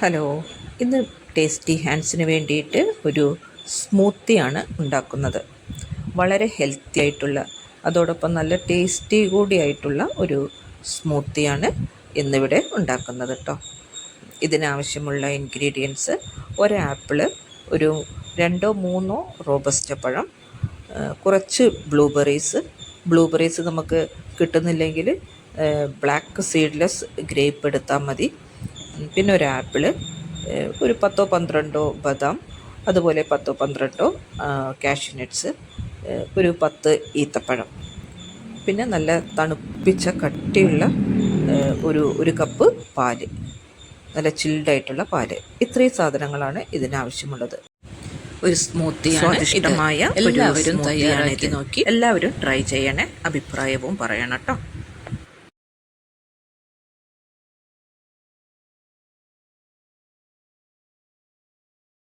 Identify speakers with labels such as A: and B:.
A: Hello. ഇന്ന് tasty ഹാൻഡ്സിന് വേണ്ടിയിട്ട് ഒരു സ്മൂത്തിയാണ് ഉണ്ടാക്കുന്നത്. വളരെ ഹെൽത്തി ആയിട്ടുള്ള അതോടൊപ്പം നല്ല ടേസ്റ്റി കൂടിയായിട്ടുള്ള ഒരു സ്മൂത്തിയാണ് ഇന്നിവിടെ ഉണ്ടാക്കുന്നത് കേട്ടോ ഇതിനാവശ്യമുള്ള ഇൻഗ്രീഡിയൻസ് ഒരു ആപ്പിൾ ഒരു രണ്ടോ മൂന്നോ റോബസ്റ്റ പഴം കുറച്ച് ബ്ലൂബെറീസ്. ബ്ലൂബെറീസ് നമുക്ക് കിട്ടുന്നില്ലെങ്കിൽ ബ്ലാക്ക് സീഡ്ലെസ് ഗ്രേപ്പ് എടുത്താൽ മതി. പിന്നെ ഒരു ആപ്പിൾ ഒരു പത്തോ പന്ത്രണ്ടോ ബദാം അതുപോലെ പത്തോ പന്ത്രണ്ടോ കാഷ്യൂ നട്ട്സ് ഒരു പത്ത് ഈത്തപ്പഴം. പിന്നെ നല്ല തണുപ്പിച്ച കട്ടിയുള്ള ഒരു ഒരു കപ്പ് പാൽ. നല്ല ചിൽഡായിട്ടുള്ള പാൽ. ഇത്രയും സാധനങ്ങളാണ് ഇതിനാവശ്യമുള്ളത്. ഒരു സ്മൂത്തിയാണ് സ്വാദിഷ്ടമായ എല്ലാവരും തയ്യാറാക്കി നോക്കി. എല്ലാവരും ട്രൈ ചെയ്യണേ. അഭിപ്രായവും പറയണം കേട്ടോ